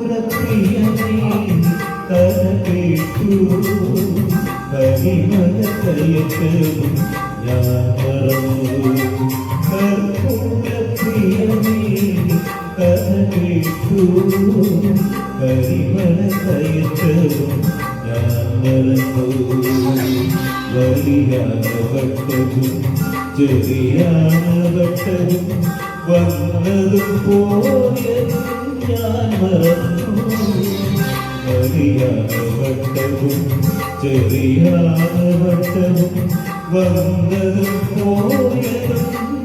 കർപ്പൂരപ്രിയനേ കഥ കേട്ടു കരിമല കയറ്റവും ഞാൻ മറന്നു കർപ്പൂരപ്രിയനേ കഥ കേട്ടു കരിമല കയറ്റവും ഞാൻ മറന്നു വലിയാനവട്ടവും ചെറിയാനവട്ടവും വന്നതും പോയതും ഞാൻ മറന്നു. വലിയാനവട്ടവും ചെറിയാനവട്ടവും വന്നതും പോയതും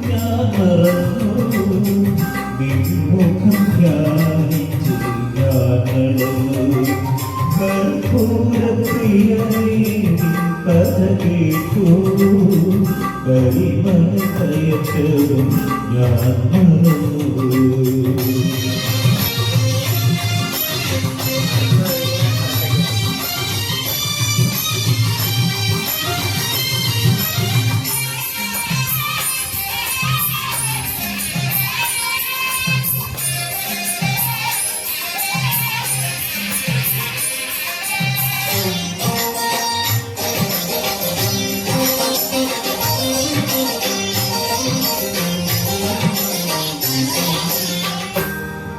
ഞാൻ മറന്നു വിമുഖം ധ്യാനിച്ച് ഞാൻ നടന്നു കർപ്പൂരപ്രിയനേ കഥ കേട്ടു കരിമല കയറ്റവും ഞാൻ മറന്നു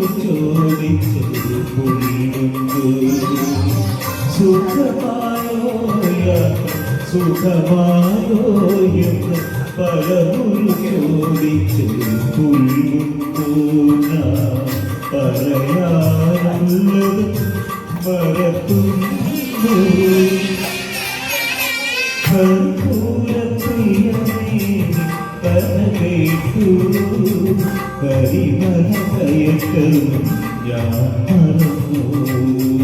പലമുരു ചോദിച്ചു കുളിരുന്നു സുഖമായോ സുഖമായോ എന്ന് പലമുരു ചോദിച്ചു കുളിരുന്നു ഞാൻ പറയാനുള്ളത് മറക്കുന്നു കയറ്റവും ഞാൻ മറന്നു.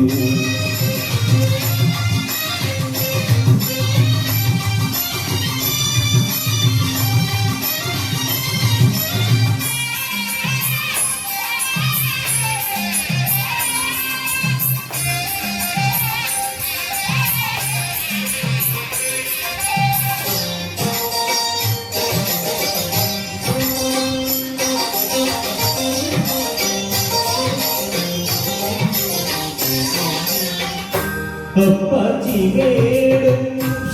അപ്പച്ചിവേടും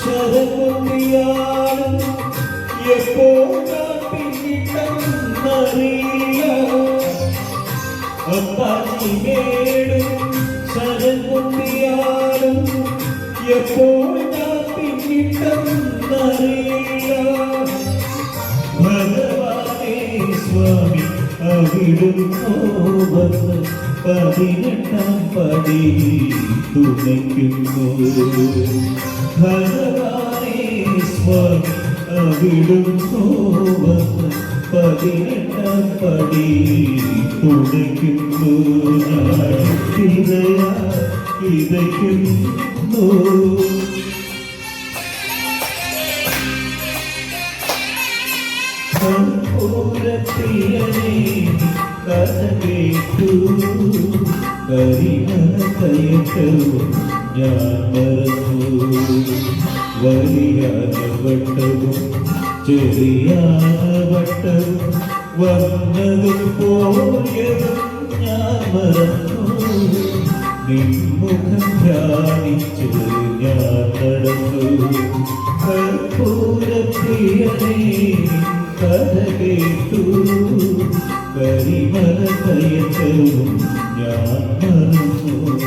ശരകുമിയാടും എപ്പോൾ ഞാൻ പിന്നിട്ടെന്നറിയില്ല അപ്പച്ചിവേടും ശരകുമിയാടും എപ്പോൾ ഞാൻ പിന്നിട്ടെന്നറിയില്ല ഭഗവാനേ സ്വാമി അവിടുന്നോ വന്ന് പതിനെട്ടാം പടി തുണയ്ക്കുന്നു. ഭഗവാനേ സ്വാമി അവിടുന്നോ വന്ന് പതിനെട്ടാം പടി തുണയ്ക്കുന്നു. ഞാൻ ഹൃദയ ഇതയ്ക്കുന്നു കർപ്പൂരപ്രിയനേ കഥ കേട്ടു. കരിമല കയറ്റവും ഞാൻ മറന്നു. വലിയാനവട്ടവും ചെറിയാനവട്ടവും വന്നതും പോയതും ഞാൻ മറന്നു. നിൻമുഖം ധ്യാനിച്ച് ഞാൻ നടന്നു. കർപ്പൂരപ്രിയനേ കഥ കേട്ടു കരിമല കയറ്റവും ഞാൻ മറന്നു.